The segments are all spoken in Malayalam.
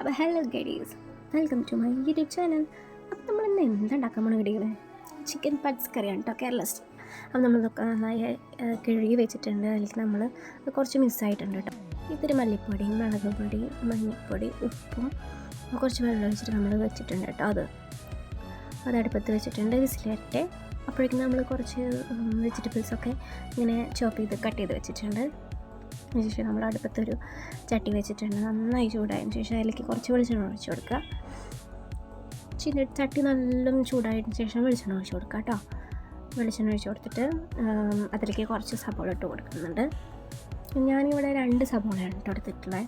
അപ്പോൾ hello ഗഡീസ് welcome to my YouTube channel അപ്പോൾ നമ്മൾ ഇന്ന് എന്താ ഉണ്ടാക്കാൻ പോണ ഗഡികളെ ചിക്കൻ പഡ്സ് കറിയാണ് കേട്ടോ കേരള സ്റ്റൈൽ അപ്പോൾ നമ്മളിതൊക്കെ നന്നായി കിഴുകി വെച്ചിട്ടുണ്ട്. അതിലേക്ക് നമ്മൾ കുറച്ച് മിസ്സായിട്ടുണ്ട് കേട്ടോ. ഇത്തിരി മല്ലിപ്പൊടി മുളക് പൊടി മഞ്ഞൾപ്പൊടി ഉപ്പും കുറച്ച് വെള്ളം ഒഴിച്ചിട്ട് നമ്മൾ വെച്ചിട്ടുണ്ട് കേട്ടോ അത്. അത് അടുപ്പത്ത് വെച്ചിട്ടുണ്ട് വിസിലേറ്റെ അപ്പോഴേക്കും നമ്മൾ കുറച്ച് വെജിറ്റബിൾസൊക്കെ ഇങ്ങനെ ചോപ്പ് ചെയ്ത് കട്ട് ചെയ്ത് വെച്ചിട്ടുണ്ട്. അതിനുശേഷം നമ്മൾ അടുപ്പത്തൊരു ചട്ടി വെച്ചിട്ടുണ്ട്. നന്നായി ചൂടായതിന് ശേഷം അതിലേക്ക് കുറച്ച് വെളിച്ചെണ്ണ ഒഴിച്ച് കൊടുക്കുക. ചിന്ന ചട്ടി നല്ല ചൂടായതിന് ശേഷം വെളിച്ചെണ്ണ ഒഴിച്ച് കൊടുക്കുക കേട്ടോ. വെളിച്ചെണ്ണ ഒഴിച്ച് കൊടുത്തിട്ട് അതിലേക്ക് കുറച്ച് സബോള ഇട്ട് കൊടുക്കുന്നുണ്ട്. ഞാനിവിടെ രണ്ട് സബോളയാണ് ഇട്ട് കൊടുത്തിട്ടുള്ളത്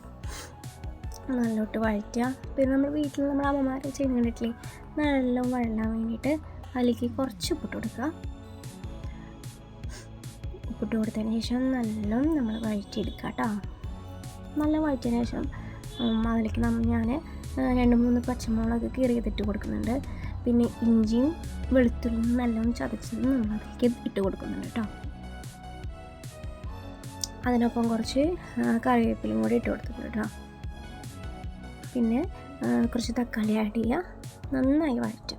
നല്ലോട്ട് വഴറ്റുക. പിന്നെ നമ്മൾ വീട്ടിൽ നമ്മൾ അമ്മമാർ ചെയ്യുന്നുണ്ടിട്ടില്ലേ നല്ലോണം നല്ല വഴലാൻ വേണ്ടിയിട്ട് അതിലേക്ക് കുറച്ച് ഉപ്പിട്ട് കൊടുക്കുക. ഉപ്പിട്ട് കൊടുത്തതിന് ശേഷം നല്ലോണം നമ്മൾ വഴറ്റിയെടുക്കുക കേട്ടോ നല്ല വഴറ്റിയതിന് ശേഷം അതിലേക്ക് നമ്മൾ ഞാൻ രണ്ട് മൂന്ന് പച്ചമുളക് കീറിയതിട്ട് കൊടുക്കുന്നുണ്ട്. പിന്നെ ഇഞ്ചിയും വെളുത്തുള്ളിയും നല്ലോണം ചതച്ചത് നമ്മൾ അതിലേക്ക് ഇട്ട് കൊടുക്കുന്നുണ്ട് കേട്ടോ. അതിനൊപ്പം കുറച്ച് കറിവേപ്പിലും കൂടി ഇട്ട് കൊടുത്തിട്ടുണ്ട് കേട്ടോ. പിന്നെ കുറച്ച് തക്കാളി ആഡ് ചെയ്യുക. നന്നായി വഴറ്റുക.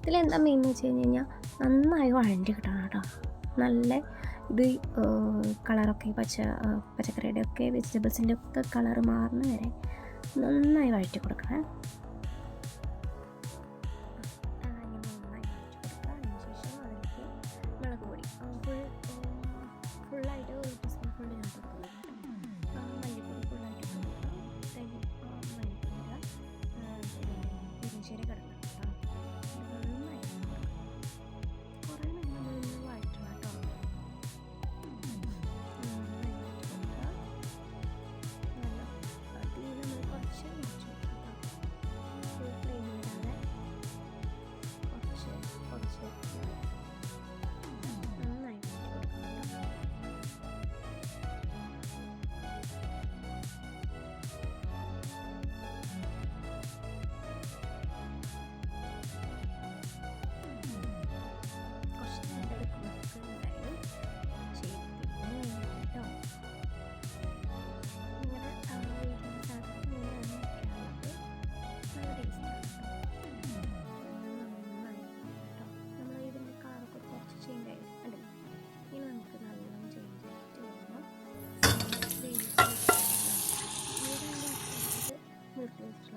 ഇതിലെന്താ മെയിൻ എന്ന് വെച്ച് കഴിഞ്ഞ് കഴിഞ്ഞാൽ നന്നായി വഴണ്ടി കിട്ടണം കേട്ടോ. നല്ല ഇത് കളറൊക്കെ പച്ച പച്ചക്കറിയുടെ ഒക്കെ വെജിറ്റബിൾസിന്റെ ഒക്കെ കളറ് മാറുന്ന വരെ നന്നായി വഴറ്റി കൊടുക്കണേ.